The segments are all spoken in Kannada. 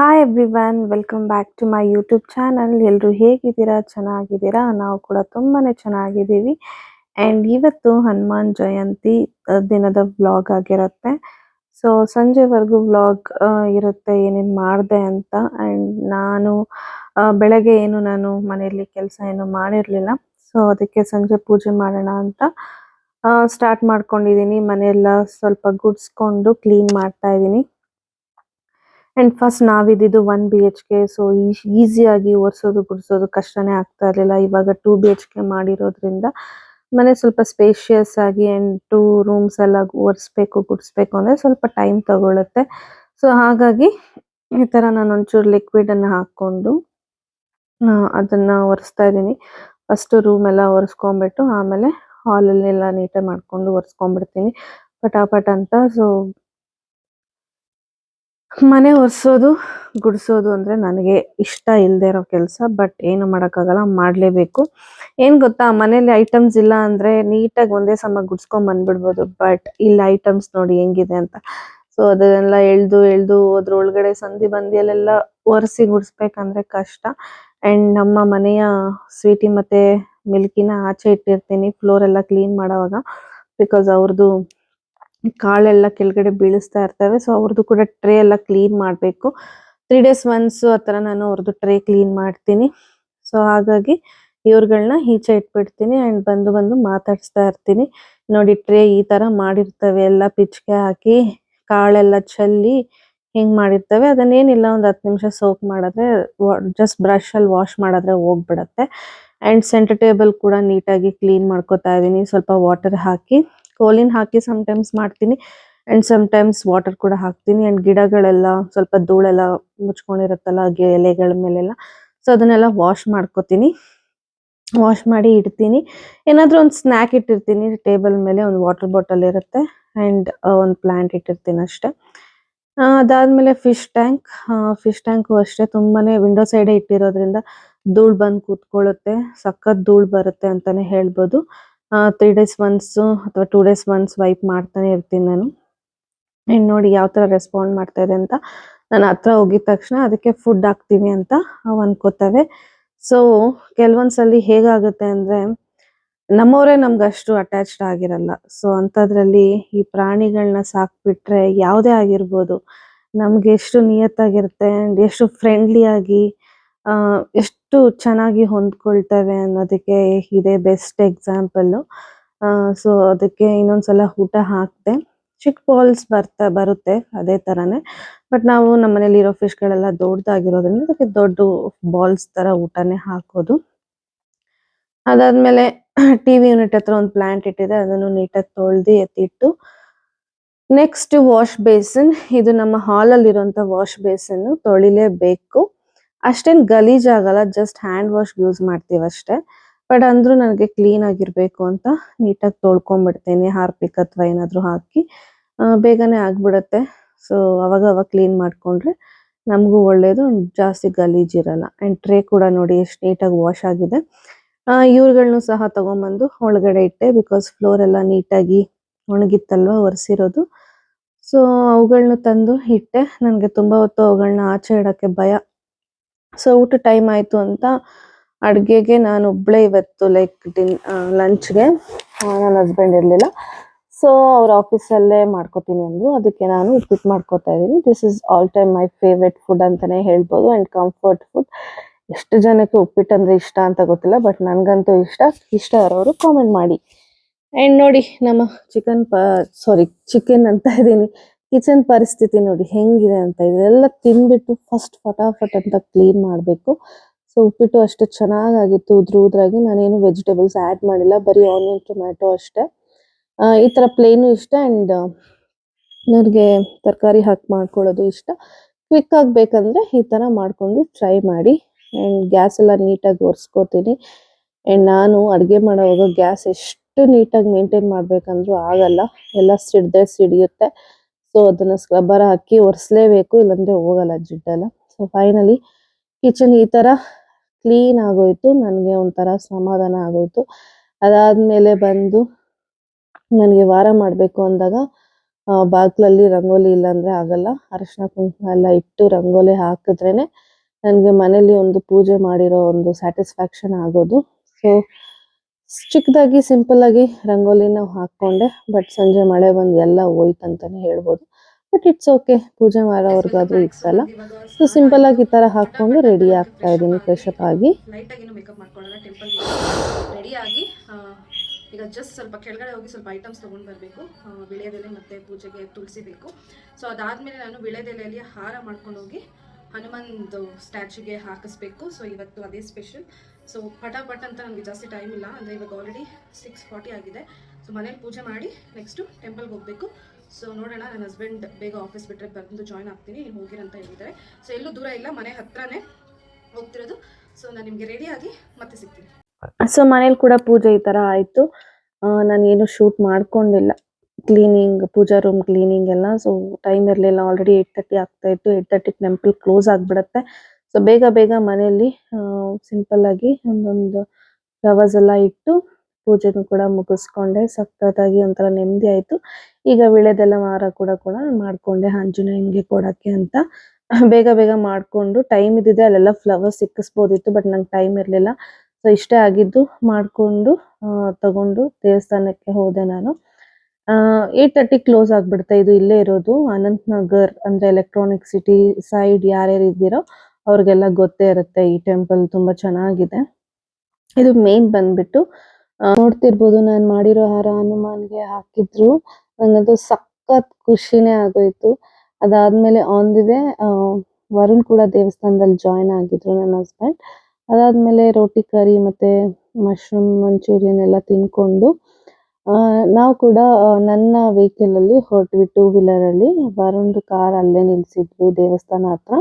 Hi everyone welcome back to my YouTube channel ಎಲ್ಲರೂ ಹೇಗಿದ್ದೀರಾ? ಚೆನ್ನಾಗಿದ್ದೀರಾ? ನಾವು ಕೂಡ ತುಂಬಾನೇ ಚೆನ್ನಾಗಿದ್ದೀವಿ. ಆ್ಯಂಡ್ ಇವತ್ತು ಹನುಮಾನ್ ಜಯಂತಿ ದಿನದ ವ್ಲಾಗ್ ಆಗಿರುತ್ತೆ. ಸೊ ಸಂಜೆವರೆಗೂ ವ್ಲಾಗ್ ಇರುತ್ತೆ, ಏನೇನು ಮಾಡಿದೆ ಅಂತ. ಆ್ಯಂಡ್ ನಾನು ಬೆಳಗ್ಗೆ ಏನು ನಾನು ಮನೆಯಲ್ಲಿ ಕೆಲಸ ಏನು ಮಾಡಿರಲಿಲ್ಲ. ಸೊ ಅದಕ್ಕೆ ಸಂಜೆ ಪೂಜೆ ಮಾಡೋಣ ಅಂತ ಸ್ಟಾರ್ಟ್ ಮಾಡ್ಕೊಂಡಿದ್ದೀನಿ. ಮನೆಯೆಲ್ಲ ಸ್ವಲ್ಪ ಗುಡ್ಸ್ಕೊಂಡು ಕ್ಲೀನ್ ಮಾಡ್ತಾ ಇದ್ದೀನಿ. And first ನಾವಿದ್ದಿದ್ದು one B H K so ಈಸಿಯಾಗಿ ಒರೆಸೋದು ಗುಡಿಸೋದು ಕಷ್ಟನೇ ಆಗ್ತಾ ಇರಲಿಲ್ಲ. ಇವಾಗ ಟೂ ಬಿ ಎಚ್ ಕೆ ಮಾಡಿರೋದ್ರಿಂದ ಮನೆ ಸ್ವಲ್ಪ ಸ್ಪೇಷಿಯಸ್ ಆಗಿ ಆ್ಯಂಡ್ ಟೂ ರೂಮ್ಸ್ ಎಲ್ಲ ಒರೆಸ್ಬೇಕು ಗುಡಿಸ್ಬೇಕು ಅಂದರೆ ಸ್ವಲ್ಪ ಟೈಮ್ ತಗೊಳ್ಳುತ್ತೆ ಸೊ ಹಾಗಾಗಿ ಈ ಥರ ನಾನು ಒಂಚೂರು ಲಿಕ್ವಿಡನ್ನು ಹಾಕ್ಕೊಂಡು ಅದನ್ನು ಒರೆಸ್ತಾ ಇದ್ದೀನಿ. ಫಸ್ಟು ರೂಮ್ ಎಲ್ಲ ಒರೆಸ್ಕೊಂಬಿಟ್ಟು ಆಮೇಲೆ ಹಾಲಲ್ಲೆಲ್ಲ ನೀಟಾಗಿ ಮಾಡಿಕೊಂಡು ಒರೆಸ್ಕೊಂಡ್ಬಿಡ್ತೀನಿ. ಪಟಾಪಟ ಅಂತ. ಸೊ ಮನೆ ಒರೆಸೋದು, ಗುಡಿಸೋದು ಅಂದ್ರೆ ನನಗೆ ಇಷ್ಟ ಇಲ್ಲದೆ ಇರೋ ಕೆಲಸ ಬಟ್ ಏನು ಮಾಡೋಕ್ಕಾಗಲ್ಲ, ಮಾಡಲೇಬೇಕು. ಏನು ಗೊತ್ತಾ ಮನೇಲಿ ಐಟಮ್ಸ್ ಇಲ್ಲ ಅಂದ್ರೆ ನೀಟಾಗಿ ಒಂದೇ ಸಮ ಗುಡ್ಸ್ಕೊಂಡ್ ಬಂದ್ಬಿಡ್ಬೋದು ಬಟ್ ಇಲ್ಲಿ ಐಟಮ್ಸ್ ನೋಡಿ ಹೆಂಗಿದೆ ಅಂತ. ಸೊ ಅದನ್ನೆಲ್ಲ ಎಳ್ದು ಎಳ್ದು ಅದ್ರ ಒಳಗಡೆ ಸಂಧಿ ಬಂದಿಯಲ್ಲೆಲ್ಲ ಒರೆಸಿ ಗುಡಿಸ್ಬೇಕಂದ್ರೆ ಕಷ್ಟ. ಆ್ಯಂಡ್ ನಮ್ಮ ಮನೆಯ ಸ್ವೀಟಿ ಮತ್ತೆ ಮಿಲ್ಕಿನ ಆಚೆ ಇಟ್ಟಿರ್ತೀನಿ ಫ್ಲೋರ್ ಎಲ್ಲ ಕ್ಲೀನ್ ಮಾಡೋವಾಗ ಬಿಕಾಸ್ ಅವ್ರದ್ದು ಕಾಳೆಲ್ಲ ಕೆಳಗಡೆ ಬೀಳಿಸ್ತಾ ಇರ್ತವೆ. ಸೊ ಅವ್ರದ್ದು ಕೂಡ ಟ್ರೇ ಎಲ್ಲ ಕ್ಲೀನ್ ಮಾಡಬೇಕು. ತ್ರೀ ಡೇಸ್ ಒನ್ಸ್ ಆ ಥರ ನಾನು ಅವ್ರದ್ದು ಟ್ರೇ ಕ್ಲೀನ್ ಮಾಡ್ತೀನಿ. ಸೊ ಹಾಗಾಗಿ ಇವ್ರುಗಳನ್ನ ಈಚೆ ಇಟ್ಬಿಡ್ತೀನಿ ಆ್ಯಂಡ್ ಬಂದು ಬಂದು ಮಾತಾಡಿಸ್ತಾ ಇರ್ತೀನಿ. ನೋಡಿ ಟ್ರೇ ಈ ಥರ ಮಾಡಿರ್ತವೆ. ಎಲ್ಲ ಪಿಚ್ಕೆ ಹಾಕಿ, ಕಾಳೆಲ್ಲ ಚೆಲ್ಲಿ ಹಿಂಗೆ ಮಾಡಿರ್ತವೆ. ಅದನ್ನೇನಿಲ್ಲ, ಒಂದು ಹತ್ತು ನಿಮಿಷ ಸೋಕ್ ಮಾಡಿದ್ರೆ ಜಸ್ಟ್ ಬ್ರಷ್ ಅಲ್ಲಿ ವಾಶ್ ಮಾಡಿದ್ರೆ ಹೋಗ್ಬಿಡತ್ತೆ. ಅಂಡ್ ಸೆಂಟರ್ ಟೇಬಲ್ ಕೂಡ ನೀಟಾಗಿ ಕ್ಲೀನ್ ಮಾಡ್ಕೋತಾ ಇದೀನಿ. ಸ್ವಲ್ಪ ವಾಟರ್ ಹಾಕಿ. ಕೋಲಿನ್ ಹಾಕಿ ಟೈಮ್ಸ್ ಮಾಡ್ತೀನಿ. ಅಂಡ್ ಟೈಮ್ಸ್ ವಾಟರ್ ಕೂಡ ಹಾಕ್ತೀನಿ. ಅಂಡ್ ಗಿಡಗಳೆಲ್ಲ ಸ್ವಲ್ಪ ಧೂಳೆಲ್ಲ ಮುಚ್ಕೊಂಡಿರುತ್ತಲ್ಲ ಎಲೆಗಳ ಮೇಲೆಲ್ಲ. ಸೊ ಅದನ್ನೆಲ್ಲ ವಾಶ್ ಮಾಡ್ಕೋತೀನಿ. ವಾಶ್ ಮಾಡಿ ಇಡ್ತೀನಿ. ಏನಾದರೂ ಒಂದು ಸ್ನ್ಯಾಕ್ ಇಟ್ಟಿರ್ತೀನಿ. ಟೇಬಲ್ ಮೇಲೆ ಒಂದು ವಾಟರ್ ಬಾಟಲ್ ಇರುತ್ತೆ. ಅಂಡ್ ಒಂದು ಪ್ಲಾಂಟ್ ಇಟ್ಟಿರ್ತೀನಿ ಅಷ್ಟೇ. ಅದಾದಮೇಲೆ ಫಿಶ್ ಟ್ಯಾಂಕ್ ಫಿಶ್ ಟ್ಯಾಂಕು ಅಷ್ಟೇ. ತುಂಬಾನೇ ವಿಂಡೋ ಸೈಡೇ ಇಟ್ಟಿರೋದ್ರಿಂದ ಧೂಳು ಬಂದು ಕೂತ್ಕೊಳ್ಳುತ್ತೆ. ಸಖತ್ ಧೂಳು ಬರುತ್ತೆ ಅಂತಾನೆ ಹೇಳ್ಬೋದು. ತ್ರೀ ಡೇಸ್ ಒನ್ಸ್ ಅಥವಾ ಟೂ ಡೇಸ್ ಒನ್ಸ್ ವೈಪ್ ಮಾಡ್ತಾನೆ ಇರ್ತೀನಿ ನಾನು. ಇನ್ನು ನೋಡಿ ಯಾವ ತರ ರೆಸ್ಪಾಂಡ್ ಮಾಡ್ತಾ ಇದೆ ಅಂತ. ನಾನು ಹತ್ರ ಹೋಗಿದ ತಕ್ಷಣ ಅದಕ್ಕೆ ಫುಡ್ ಹಾಕ್ತೀನಿ ಅಂತ ಅವ್ ಅನ್ಕೋತವೆ. ಸೊ ಕೆಲವೊಂದ್ಸಲಿ ಹೇಗಾಗುತ್ತೆ ಅಂದ್ರೆ ನಮ್ಮವರೇ ನಮ್ಗೆ ಅಷ್ಟು ಅಟ್ಯಾಚ್ಡ್ ಆಗಿರಲ್ಲ. ಸೊ ಅಂಥದ್ರಲ್ಲಿ ಈ ಪ್ರಾಣಿಗಳನ್ನ ಸಾಕ್ಬಿಟ್ರೆ ಯಾವುದೇ ಆಗಿರ್ಬೋದು ನಮ್ಗೆ ಎಷ್ಟು ನಿಯತ್ತಾಗಿರುತ್ತೆ ಅಂಡ್ ಎಷ್ಟು ಫ್ರೆಂಡ್ಲಿ ಆಗಿ ಆ, ಎಷ್ಟು ಚೆನ್ನಾಗಿ ಹೊಂದ್ಕೊಳ್ತವೆ ಅನ್ನೋದಕ್ಕೆ ಇದೇ ಬೆಸ್ಟ್ ಎಕ್ಸಾಂಪಲ್ ಸೊ ಅದಕ್ಕೆ ಇನ್ನೊಂದ್ಸಲ ಊಟ ಹಾಕ್ತೆ ಚಿಕ್ಕ ಬಾಲ್ಸ್ ಬರ್ತಾ, ಬರುತ್ತೆ ಅದೇ ತರಾನೇ. ಬಟ್ ನಾವು ನಮ್ಮ ಮನೇಲಿ ಇರೋ ಫಿಶ್ಗಳೆಲ್ಲ ದೊಡ್ಡದಾಗಿರೋದ್ರಿಂದ ಅದಕ್ಕೆ ದೊಡ್ಡ ಬಾಲ್ಸ್ ತರ ಊಟನೇ ಹಾಕೋದು. ಅದಾದ್ಮೇಲೆ ಟಿವಿ ಯೂನಿಟ್ ಹತ್ರ ಒಂದು ಪ್ಲಾಂಟ್ ಇಟ್ಟಿದೆ. ಅದನ್ನು ನೀಟಾಗಿ ತೊಳ್ದು ಎತ್ತಿಟ್ಟು ನೆಕ್ಸ್ಟ್ ವಾಶ್ ಬೇಸಿನ್ ಇದು ನಮ್ಮ ಹಾಲ್ ಅಲ್ಲಿ ಇರುವಂತ ವಾಶ್ ಬೇಸಿನ್ ತೊಳಿಲೇಬೇಕು. ಅಷ್ಟೇನ್ ಗಲೀಜ್ ಆಗಲ್ಲ ಜಸ್ಟ್ ಹ್ಯಾಂಡ್ ವಾಶ್ ಯೂಸ್ ಮಾಡ್ತೀವಿ ಅಷ್ಟೇ. ಬಟ್ ಅಂದ್ರೂ ನನಗೆ ಕ್ಲೀನ್ ಆಗಿರ್ಬೇಕು ಅಂತ ನೀಟಾಗಿ ತೊಳ್ಕೊಂಡ್ಬಿಡ್ತೀನಿ ಹಾರ್ಪಿಕ್ ಅಥವಾ ಏನಾದರೂ ಹಾಕಿ. ಬೇಗನೆ ಆಗ್ಬಿಡತ್ತೆ. ಸೊ ಅವಾಗ ಅವಾಗ ಕ್ಲೀನ್ ಮಾಡ್ಕೊಂಡ್ರೆ ನಮಗೂ ಒಳ್ಳೇದು, ಜಾಸ್ತಿ ಗಲೀಜಿರಲ್ಲ ಅಂಡ್ ಟ್ರೇ ಕೂಡ ನೋಡಿ ಎಷ್ಟು ನೀಟಾಗಿ ವಾಶ್ ಆಗಿದೆ. ಇವ್ರುಗಳ್ನು ಸಹ ತೊಗೊಂಬಂದು ಒಳಗಡೆ ಇಟ್ಟೆ ಬಿಕಾಸ್ ಫ್ಲೋರ್ ಎಲ್ಲ ನೀಟಾಗಿ ಒಣಗಿತ್ತಲ್ವಾ ಒರೆಸಿರೋದು. ಸೊ ಅವುಗಳನ್ನ ತಂದು ಇಟ್ಟೆ. ನನಗೆ ತುಂಬಾ ಹೊತ್ತು ಅವುಗಳನ್ನ ಆಚೆ ಇಡೋಕ್ಕೆ ಭಯ ಸೊ ಊಟ ಟೈಮ್ ಆಯ್ತು ಅಂತ ಅಡುಗೆಗೆ ನಾನು ಒಬ್ಬಳೇ ಇವತ್ತು ಲೈಕ್ ಡಿನ್ ಲಂಚ್ಗೆ ನನ್ನ ಹಸ್ಬೆಂಡ್ ಇರಲಿಲ್ಲ. ಸೊ ಅವ್ರ ಆಫೀಸಲ್ಲೇ ಮಾಡ್ಕೋತೀನಿ ಅಂದರು. ಅದಕ್ಕೆ ನಾನು ಉಪ್ಪಿಟ್ಟು ಮಾಡ್ಕೋತಾ ಇದ್ದೀನಿ. This is all time my favourite food ಅಂತಾನೆ ಹೇಳ್ಬೋದು. ಆ್ಯಂಡ್ ಕಂಫರ್ಟ್ ಫುಡ್ ಎಷ್ಟು ಜನಕ್ಕೆ ಉಪ್ಪಿಟ್ಟು ಅಂದರೆ ಇಷ್ಟ ಅಂತ ಗೊತ್ತಿಲ್ಲ ಬಟ್ ನನಗಂತೂ ಇಷ್ಟ. ಇಷ್ಟ ಇರೋರು ಕಾಮೆಂಟ್ ಮಾಡಿ. ಆ್ಯಂಡ್ ನೋಡಿ, ನಮ್ಮ ಚಿಕನ್ ಪ ಸಾರಿ ಚಿಕನ್ ಅಂತ ಇದ್ದೀನಿ. ಕಿಚನ್ ಪರಿಸ್ಥಿತಿ ನೋಡಿ ಹೆಂಗಿದೆ ಅಂತ ಇದೆಲ್ಲ ತಿನ್ಬಿಟ್ಟು ಫಸ್ಟ್ ಫಟಾಫಟ್ ಅಂತ ಕ್ಲೀನ್ ಮಾಡಬೇಕು. ಸೊ ಉಪ್ಪಿಟ್ಟು ಅಷ್ಟು ಚೆನ್ನಾಗಾಗಿತ್ತು, ಉದ್ರ ಉದ್ರಾಗಿ ನಾನೇನು ವೆಜಿಟೇಬಲ್ಸ್ ಆ್ಯಡ್ ಮಾಡಿಲ್ಲ, ಬರೀ ಆನಿಯನ್ ಟೊಮ್ಯಾಟೊ ಅಷ್ಟೇ. ಈ ತರ ಪ್ಲೇನು ಇಷ್ಟ ಆ್ಯಂಡ್ ನನಗೆ ತರಕಾರಿ ಹಾಕಿ ಮಾಡ್ಕೊಳ್ಳೋದು ಇಷ್ಟ. ಕ್ವಿಕ್ ಆಗಬೇಕಂದ್ರೆ ಈ ತರ ಮಾಡ್ಕೊಂಡು ಟ್ರೈ ಮಾಡಿ ಆ್ಯಂಡ್ ಗ್ಯಾಸ್ ಎಲ್ಲ ನೀಟಾಗಿ ಒರೆಸ್ಕೋತೀನಿ. ಆ್ಯಂಡ್ ನಾನು ಅಡುಗೆ ಮಾಡೋವಾಗ ಗ್ಯಾಸ್ ಎಷ್ಟು ನೀಟಾಗಿ ಮೇಂಟೈನ್ ಮಾಡಬೇಕಂದ್ರೂ ಆಗಲ್ಲ, ಎಲ್ಲ ಸಿಡ್ದೆ ಸಿಡಿಯುತ್ತೆ. ಸೊ ಅದನ್ನ ಸ್ಕ್ರಬ್ಬರ್ ಹಾಕಿ ಒರೆಸ್ಲೇಬೇಕು, ಇಲ್ಲಾಂದ್ರೆ ಹೋಗಲ್ಲ ಜಿಡ್ಡೆಲ್ಲ. ಸೊ ಫೈನಲಿ ಕಿಚನ್ ಈ ತರ ಕ್ಲೀನ್ ಆಗೋಯ್ತು. ನನಗೆ ಒಂಥರ ಸಮಾಧಾನ ಆಗೋಯ್ತು. ಅದಾದ್ಮೇಲೆ ಬಂದು ನನಗೆ ವಾರ ಮಾಡಬೇಕು ಅಂದಾಗ ಬಾಗ್ಲಲ್ಲಿ ರಂಗೋಲಿ ಇಲ್ಲ ಅಂದ್ರೆ ಆಗಲ್ಲ. ಅರಿಶಿನ ಕುಂಕುಮ ಎಲ್ಲ ಇಟ್ಟು ರಂಗೋಲಿ ಹಾಕಿದ್ರೇನೆ ನನಗೆ ಮನೇಲಿ ಒಂದು ಪೂಜೆ ಮಾಡಿರೋ ಒಂದು ಸ್ಯಾಟಿಸ್ಫ್ಯಾಕ್ಷನ್ ಆಗೋದು. ಸೊ ಚಿಕ್ಕದಾಗಿ ಸಿಂಪಲ್ ಆಗಿ ರಂಗೋಲಿ ನಾವು ಹಾಕೊಂಡೆ ಬಟ್ ಸಂಜೆ ಮಳೆ ಬಂದು ಎಲ್ಲ ಹೋಯ್ತು ಅಂತಾನೆ ಹೇಳ್ಬೋದು. ಬಟ್ ಇಟ್ಸ್ ಓಕೆ ಪೂಜೆ ಮಾಡೋರ್ಗಾದ್ರೂ ಇಕ್ಸಲ್ಲ ಸೊ ಸಿಂಪಲ್ ಆಗಿ ಈ ತರ ಹಾಕೊಂಡು ರೆಡಿ ಆಗ್ತಾ ಇದ್ದೀನಿ ಫ್ರೆಶ್ ಅಪ್ ಆಗಿ. ಟೆಂಪಲ್ ರೆಡಿ ಆಗಿ ಈಗ ಜಸ್ಟ್ ಸ್ವಲ್ಪ ಕೆಳಗಡೆ ಹೋಗಿ ಸ್ವಲ್ಪ ಐಟಮ್ಸ್ ತೊಗೊಂಡು ಬರಬೇಕು. ವಿಳೆದೆಲೆ ಮತ್ತು ಪೂಜೆಗೆ ತುಳಸಿ ಬೇಕು. ಸೊ ಅದಾದಮೇಲೆ ನಾನು ವಿಳೆದೆಲೆಯಲ್ಲಿ ಹಾರ ಮಾಡ್ಕೊಂಡು ಹೋಗಿ ಹನುಮಂದು ಸ್ಟ್ಯಾಚ್ಯೂಗೆ ಹಾಕಿಸ್ಬೇಕು. ಸೊ ಇವತ್ತು ಅದೇ ಸ್ಪೆಷಲ್ ಸೊ ಪಟಾಪಟ್ ಅಂತ ನನಗೆ ಜಾಸ್ತಿ ಟೈಮ್ ಇಲ್ಲ. ಅಂದರೆ ಇವಾಗ ಆಲ್ರೆಡಿ ಸಿಕ್ಸ್ ಫಾರ್ಟಿ ಆಗಿದೆ. ಸೊ ಮನೇಲಿ ಪೂಜೆ ಮಾಡಿ ನೆಕ್ಸ್ಟು ಟೆಂಪಲ್ಗೆ ಹೋಗಬೇಕು. ಸೊ ನೋಡೋಣ. ನನ್ನ ಹಸ್ಬೆಂಡ್ ಬೇಗ ಆಫೀಸ್ ಬಿಟ್ಟರೆ ಬಂದು ಜಾಯ್ನ್ ಆಗ್ತೀನಿ. ಹೋಗಿರಂತ ಹೇಳಿದ್ದಾರೆ. ಸೊ ಎಲ್ಲೂ ದೂರ ಇಲ್ಲ. ಮನೆ ಹತ್ರನೇ ಹೋಗ್ತಿರೋದು. ಸೊ ನಾನು ನಿಮಗೆ ರೆಡಿಯಾಗಿ ಮತ್ತೆ ಸಿಗ್ತೀನಿ. ಸೊ ಮನೇಲಿ ಕೂಡ ಪೂಜೆ ಈ ಥರ ಆಯಿತು. ನಾನು ಏನು ಶೂಟ್ ಮಾಡ್ಕೊಂಡಿಲ್ಲ. ಕ್ಲೀನಿಂಗ್ ಪೂಜಾ ರೂಮ್ ಕ್ಲೀನಿಂಗ್ ಎಲ್ಲ. ಸೊ ಟೈಮ್ ಇರಲಿಲ್ಲ. ಆಲ್ರೆಡಿ ಏಟ್ ತರ್ಟಿ ಆಗ್ತಾ ಇತ್ತು. ಏಟ್ ತರ್ಟಿ ಟೆಂಪಲ್ ಕ್ಲೋಸ್ ಆಗ್ಬಿಡತ್ತೆ. ಸೊ ಬೇಗ ಬೇಗ ಮನೆಯಲ್ಲಿ ಸಿಂಪಲ್ ಆಗಿ ಒಂದೊಂದು ಫ್ಲವರ್ಸ್ ಎಲ್ಲ ಇಟ್ಟು ಪೂಜೆನೂ ಕೂಡ ಮುಗಿಸ್ಕೊಂಡೆ. ಸಖತ್ತಾಗಿ ಒಂಥರ ನೆಮ್ಮದಿ ಆಯ್ತು. ಈಗ ವಿಳೆದೆಲ್ಲ ಮಾರ ಕೂಡ ಕೂಡ ಮಾಡ್ಕೊಂಡೆ, ಆಂಜನೇಯನ್ಗೆ ಕೊಡಕ್ಕೆ ಅಂತ. ಬೇಗ ಬೇಗ ಮಾಡ್ಕೊಂಡು ಟೈಮ್ ಇದ್ದಿದೆ ಅಲ್ಲೆಲ್ಲ ಫ್ಲವರ್ಸ್ ಸಿಕ್ಕಿಸ್ಬೋದಿತ್ತು ಬಟ್ ನಂಗೆ ಟೈಮ್ ಇರಲಿಲ್ಲ. ಸೊ ಇಷ್ಟೇ ಆಗಿದ್ದು ಮಾಡ್ಕೊಂಡು ತಗೊಂಡು ದೇವಸ್ಥಾನಕ್ಕೆ ಹೋದೆ ನಾನು. ಏಟ್ ತರ್ಟಿ ಕ್ಲೋಸ್ ಆಗಿಬಿಡ್ತಾ ಇದು ಇಲ್ಲೇ ಇರೋದು ಅನಂತ್ ನಗರ್ ಅಂದ್ರೆ ಎಲೆಕ್ಟ್ರಾನಿಕ್ ಸಿಟಿ ಸೈಡ್ ಯಾರ್ಯಾರು ಇದ್ದೀರೋ ಅವ್ರಿಗೆಲ್ಲ ಗೊತ್ತೇ ಇರುತ್ತೆ, ಈ ಟೆಂಪಲ್ ತುಂಬಾ ಚೆನ್ನಾಗಿದೆ. ಇದು ಮೇನ್ ಬಂದ್ಬಿಟ್ಟು ನೋಡ್ತಿರ್ಬೋದು ನಾನು ಮಾಡಿರೋ ಹಾರ ಹನುಮಾನ್ಗೆ ಹಾಕಿದ್ರು. ನಂಗಂತೂ ಸಖತ್ ಖುಷಿನೇ ಆಗೋಯ್ತು. ಅದಾದ್ಮೇಲೆ ಆನ್ ದಿ ವೇ ವರುಣ್ ಕೂಡ ದೇವಸ್ಥಾನದಲ್ಲಿ ಜಾಯ್ನ್ ಆಗಿದ್ರು ನನ್ನ ಹಸ್ಬೆಂಡ್ ಅದಾದ್ಮೇಲೆ ರೋಟಿ ಕರಿ ಮತ್ತೆ ಮಶ್ರೂಮ್ ಮಂಚೂರಿಯನ್ ಎಲ್ಲ ತಿನ್ಕೊಂಡು ನಾವು ಕೂಡ ನನ್ನ ವೆಹಿಕಲ್ ಅಲ್ಲಿ ಹೊರಟ್ವಿ ಟೂ ವೀಲರ್ ಅಲ್ಲಿ. ವರುಣ್ ಕಾರ್ ಅಲ್ಲೇ ನಿಲ್ಸಿದ್ವಿ ದೇವಸ್ಥಾನ ಹತ್ರ.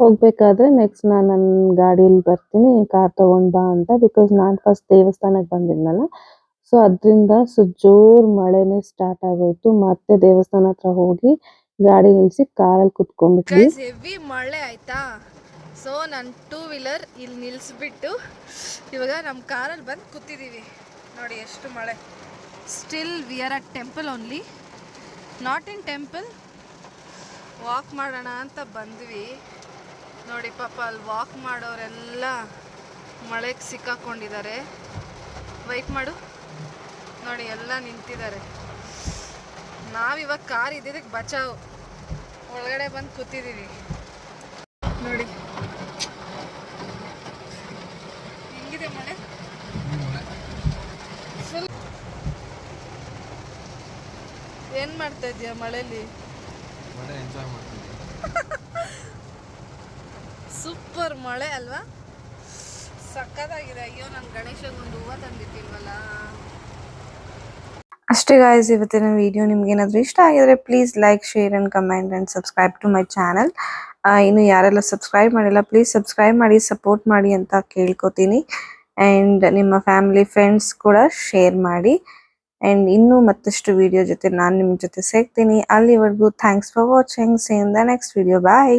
ಹೋಗ್ಬೇಕಾದ್ರೆ ನೆಕ್ಸ್ಟ್ ನಾನು ನನ್ನ ಗಾಡಿಯಲ್ಲಿ ಬರ್ತೀನಿ ಕಾರ್ ತಗೊಂಡು ಬಾ ಅಂತ ಬಿಕಾಸ್ ನಾನು ಫಸ್ಟ್ ದೇವಸ್ಥಾನಕ್ಕೆ ಬಂದಿದ್ನಲ್ಲ. ಸೊ ಅದರಿಂದ ಸೊ ಜೋರ್ ಮಳೆನೇ ಸ್ಟಾರ್ಟ್ ಆಗೋಯ್ತು. ಮತ್ತೆ ದೇವಸ್ಥಾನ ಹತ್ರ ಹೋಗಿ ಗಾಡಿ ನಿಲ್ಸಿ ಕಾರಲ್ಲಿ ಕುತ್ಕೊಂಡ್ಬಿಟ್ವಿ. ಹೆವಿ ಮಳೆ ಆಯ್ತಾ? ಸೊ ನನ್ನ ಟೂ ವೀಲರ್ ಇಲ್ಲಿ ನಿಲ್ಲಿಸ್ಬಿಟ್ಟು ಇವಾಗ ನಮ್ಮ ಕಾರಲ್ಲಿ ಬಂದು ಕೂತಿದ್ದೀವಿ ನೋಡಿ ಎಷ್ಟು ಮಳೆ. Still we are at temple only not in temple walk ಮಾಡೋಣ ಅಂತ ಬಂದ್ವಿ. ನೋಡಿ ಪಾಪ ಅಲ್ಲಿ ವಾಕ್ ಮಾಡೋರೆಲ್ಲ ಮಳೆಗೆ ಸಿಕ್ಕಾಕೊಂಡಿದ್ದಾರೆ. ವೈಟ್ ಮಾಡು. ನೋಡಿ ಎಲ್ಲ ನಿಂತಿದ್ದಾರೆ. ನಾವಿವಾಗ ಕಾರ್ ಇದ್ದಿದ್ದಕ್ಕೆ ಬಚಾವ್. ಒಳಗಡೆ ಬಂದು ಕೂತಿದ್ದೀವಿ ನೋಡಿ. ಹೆಂಗಿದೆ ಮಳೆ? ಫುಲ್ ಏನು ಮಾಡ್ತಾ ಇದೆಯಾ ಮಳೆಯಲ್ಲಿ ಮಳೆ ಎಂಜಾಯ್ ಮಾಡ್ತೀನಿ ಮಳೆ ಅಲ್ವಾ? ಸಕ್ಕತ್ತಾಗಿದೆ ಅಯ್ಯೋ, ನಾನು ಗಣೇಶಗೆ ಒಂದು ಹೂವು ತಂದಿಟ್ಟಿಲ್ವಲ್ಲ? ಅಷ್ಟೇ ಗಾಯ್ಸ್ ಇವತ್ತಿನ ವಿಡಿಯೋ ನಿಮ್ಗೆ ಏನಾದರೂ ಇಷ್ಟ ಆಗಿದ್ರೆ please like share and comment and subscribe to my channel ಇನ್ನು ಯಾರೆಲ್ಲ ಸಬ್ಸ್ಕ್ರೈಬ್ ಮಾಡಿಲ್ಲ ಪ್ಲೀಸ್ ಸಬ್ಸ್ಕ್ರೈಬ್ ಮಾಡಿ ಸಪೋರ್ಟ್ ಮಾಡಿ ಅಂತ ಕೇಳ್ಕೊತೀನಿ. ಆ್ಯಂಡ್ ನಿಮ್ಮ ಫ್ಯಾಮಿಲಿ ಫ್ರೆಂಡ್ಸ್ ಕೂಡ ಶೇರ್ ಮಾಡಿ. ಆ್ಯಂಡ್ ಇನ್ನೂ ಮತ್ತಷ್ಟು ವಿಡಿಯೋ ಜೊತೆ ನಾನು ನಿಮ್ಮ ಜೊತೆ ಸಿಗ್ತೀನಿ ಅಲ್ಲಿವರೆಗೂ thanks for watching same the next video bye